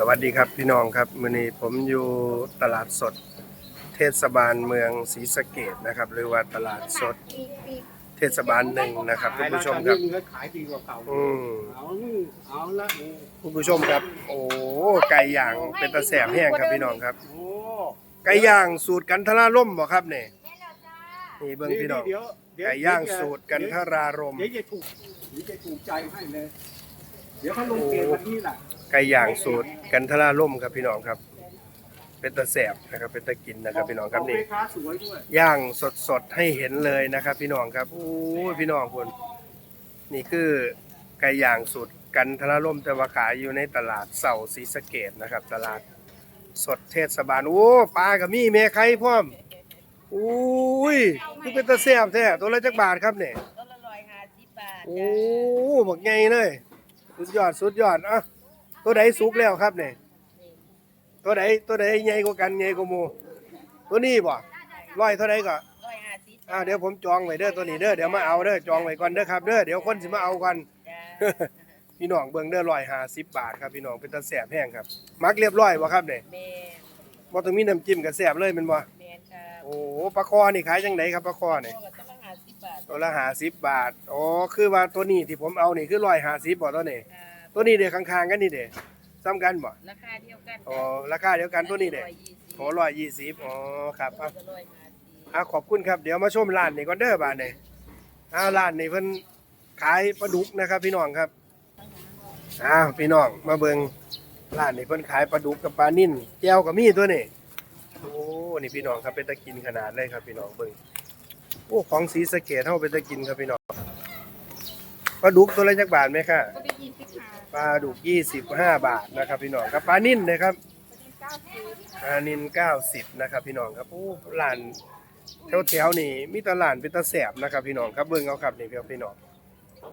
สวัสดีครับพี่น้องครับมื้อนี้ผมอยู่ตลาดสดเทศบาลเมืองศรีสะเกดนะครับ หรือว่าตลาดสดเทศบาลหนึ่งนะครับคุณผู้ชมครับขายแล้วตอนนี้มันก็ขายดีกว่าเก่าอืมเอานี่เอาละนี่คุณผู้ชมครับ โอ้ไก่ย่างเป็นตะแสบแห้งครับพี่น้องครับโอ้ไก่ย่างสูตรกันทราล่มบ่ครับเนี่ยนี่เบิ่งพี่น้องเดี๋ยวเดี๋วไก่ย่างสูตรกันทรารมเดี๋ยวจะถูกเดี๋ยวจะถูกใจให้เลย เดี๋ยวเขาลงเกมวันนี้แหละไก่ย่างสูตรกันทราล่มครับพี่น้องครับ เป็นตะแสบนะครับเป็นตะกินนะครับพี่น้องครับนี่แม่ค้าสวยด้วยย่างสดๆให้เห็นเลยนะครับ พี่น้องครับโอ้ยพี่น้องคนนี่คือไก่ย่างสูตรกันทราล่มแต่ว่าขายอยู่ในตลาดเสาศรีสะเกดนะครับ ตลาดสดเทศบาลโอ้ปลากับมีแม่ไข่พร้อมอุ้ยคือเป็นตะแสบแท้ตัวละจักบาทครับเนี่ยต้นละร้อยห้าสิบบาทโอ้บักใหญ่เลย สุดยอดสุดยอดอะตัวใดสุกแล้วครับเนี่ยตัวใดตัวใดใหญ่กว่ากันใหญ่กว่าหมูตัวนี้บ่ร้อยเท่าใดก็ร้อยห้าสิบอ้าวเดี๋ยวผมจองไว้เด้อตัวนี้เด้อเดี๋ยวมาเอาเด้อจองไว้ก่อนเด้อครับเด้อเดี๋ยวคนสิมาเอากันจ้าพี่น้องเบิ่งเด้อร้อยห้าสิบบาทครับพี่น้องเป็นตาแสบแห้งครับมักเรียบร้อยบ่ครับเนี่ยแมนบ่ต้องมีน้ำจิ้มกับแสบเลยแมันบ่แมนครับโอ้ปลาคอนี่ขายจังไดครับปลาคอนี่พ่อก็ ต้นละห้าสิบบาทตัวละห้าสิบบาท อ๋อ คือว่าตัวนี้ที่ผมเอานี่คือร้อยห้าสิบบ่ตัวนี้ครับตัวนี้เด้ข้างๆกันนี่เด้ซ้ำกันบ่ ราคาเดียวกันอ๋อ ราคาเดียวกันตัวนี้เด้ร้อยยี่สิบขอร้อยยี่สิบอ๋อ ครับอะร้อยห้าสิบอะขอบคุณครับ เดี๋ยวมาชมร้านนี่ก่อนเด้อบาดนี้อ้าวร้านนี่เพิ่นขายปลาดุกนะครับ พี่น้องครับ อ้าวพี่น้องมาเบิ่งร้านนี่เพิ่นขายปลาดุกกับปลานิ่นแก้วก็มีตัวนี่โอ้ นี่พี่น้องครับเป็นตะกินขนาดเลยครับพี่น้องเบิ่ง โอ้ของสีสะเกดเฮาเป็นตะกินครับพี่น้องปลาดุกตัวละจักบาทไหมคะก็ได้ยี่สิบห้าปลาดุก25บาทนะครับพี่น้องครับปลานิ่นนะครับเก้าสิบอานิน90นะครับพี่น้องครับโอ้ร้านแถวๆนี่มีแตลาดเป็นตะแสบนะครับพี่น้องครับเบิ่งเอาครับนี่พี่พี่น้อง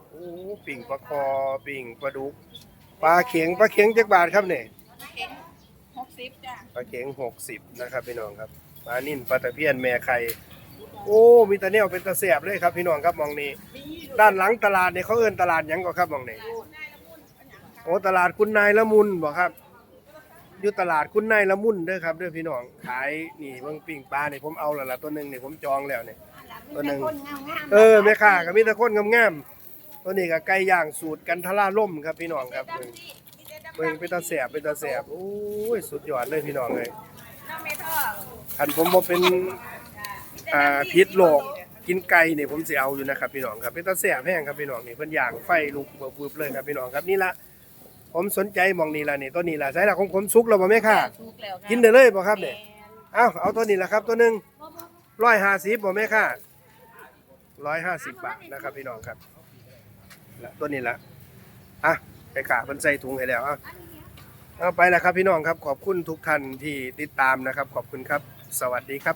โอ้ปิ่งปลาคอปิ่งปลาดุกปลาเข็งปลาเข็งจักบาทครับนี่เข็งหกสิบจ้าปลาเข็ง60นะครับพี่น้องครับปลานิ่นปลาตะเพียนแม่ไข่ โอ้มีแตะแนวเป็นตะแสบเลยครับพี่น้องครับมองนี้ ด้านหลังตลาดเนี่ยเขาเอิ้นตลาดหยังก็ครับมองนี้โอ้ตลาดคุณนายละมุนบ่ครับอยู่ตลาดคุณนายละมุนเด้อครับเด้อพี่น้องขายนี่เบิ่งปิ้งปลานี่ผมเอาแล้วล่ะตัวหนึงนี่ผมจองแล้วนี่ตัวหนึงเออแม่ค้าก็มีแต่คนงามๆตัวนี้ก็ไก่ย่างสูตรกันทราล่มครับพี่น้องครับเบิ่งเบิ่งเป็นตาแสบเป็นตาแสบโอ้ยสุดยอดเลยพี่น้องเลยน้องเมทองคันผมบ่เป็น อ่าพิษโลกกินไก่นี่ผมสิเอาอยู่นะครับพี่น้องครับเป็นตาแสบแห้งครับพี่น้องนี่เพิ่นย่างไฟลุกบึบๆเลยครับพี่น้องครับนี่ละผมสนใจหมองนี่ละนี่ตัวนี้ละใช่ละของผมสุกแล้วบ่แม่ค่ะ ถูกแล้วครับกินได้เลยบ่ครับเนี่ยเอาเอาตัวนี้แหละครับตัวหนึ่งร้อยห้าสิบบ่แม่ค่ะร้อยห้าสิบบาทนะครับพี่น้องครับและตัวนี้ละอะไปขาเพิ่นใส่ถุงให้แล้วอะเอาไปแล้วครับพี่น้องครับขอบคุณทุกท่านที่ติดตามนะครับ ขอบคุณครับ สวัสดีครับ